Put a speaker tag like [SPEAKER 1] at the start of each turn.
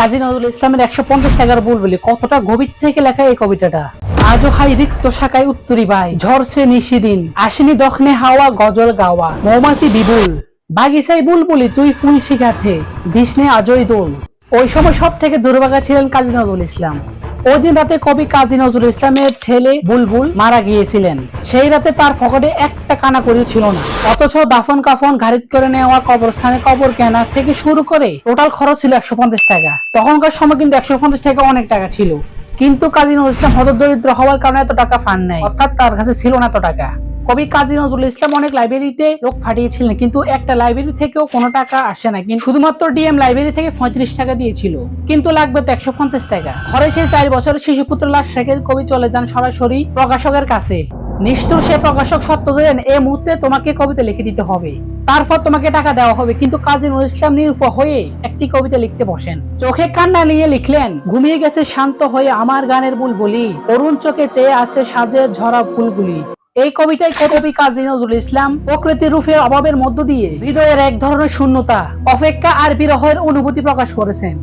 [SPEAKER 1] কাজী নজরুল ইসলামের একশো পঞ্চাশ টাকার বুলবুলি কতটা গভীর থেকে লেখা এই কবিতাটা? আজও হাই রিক্ত শাখায় উত্তরি বাই, ঝরছে নিশিদিন, আসেনি দখনে হাওয়া গজল গাওয়া, মৌমাছি বিপুল, বাগিচায় বুলবুলি তুই ফুল শিখাতে বিষ্ণে আজই দোল। ওই সময় সব থেকে দুর্ভাগা ছিলেন কাজী নজরুল ইসলাম। ওই দিন রাতে কবি কাজী নজরুল ইসলামের ছেলে বুলবুল মারা গিয়েছিলেন। সেই রাতে তার ফকটে একটা কানা করিও ছিল না। অথচ দাফন কাফন গাড়িত করে নেওয়া কবরস্থানে কবর কেনা থেকে শুরু করে টোটাল খরচ ছিল একশো পঞ্চাশ টাকা। তখনকার সময় কিন্তু একশো পঞ্চাশ টাকা অনেক টাকা ছিল। কিন্তু কাজী নজরুল ইসলাম হতদরিদ্র হওয়ার কারণে এত টাকা ফান নাই। অর্থাৎ তার কাছে ছিল না এত টাকা। কবি কাজী নজরুল ইসলাম অনেক লাইব্রেরিতে লোক ফাটিয়েছিলেন কিন্তু একটা লাইব্রেরি থেকেও কোনো টাকা আসে না। কিন্তু শুধুমাত্র ডিএম লাইব্রেরি থেকে পঁয়ত্রিশ টাকা দিয়েছিল, কিন্তু লাগবে তো একশো পঞ্চাশ টাকা। ঘরে সেই চার বছরের শিশুপুত্র লাশ রেখে কবি চলে যান সরাসরি প্রকাশকের কাছে। নিষ্ঠুর সে প্রকাশক সত্য ধরেন এই মুহূর্তে তোমাকে কবিতা লিখে দিতে হবে। তারপর তোমাকে টাকা দেওয়া হবে। কিন্তু কাজী নজরুল ইসলাম নিরূপ হয়ে একটি কবিতা লিখতে বসেন। চোখে কান্না নিয়ে লিখলেন, ঘুমিয়ে গেছে শান্ত হয়ে আমার গানের বুলবুলি, অরুণ চোখে চেয়ে আছে সাজের ঝরা ফুলগুলি। এই কবিতায় কবি কাজী নজরুল ইসলাম প্রকৃতির রূপের অভাবের মধ্য দিয়ে হৃদয়ের এক ধরনের শূন্যতা, অপেক্ষা আর বিরহের অনুভূতি প্রকাশ করেছেন।